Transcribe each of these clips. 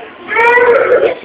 Yes.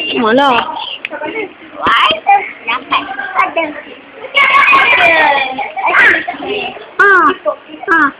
Wala. What? Ah. Ah.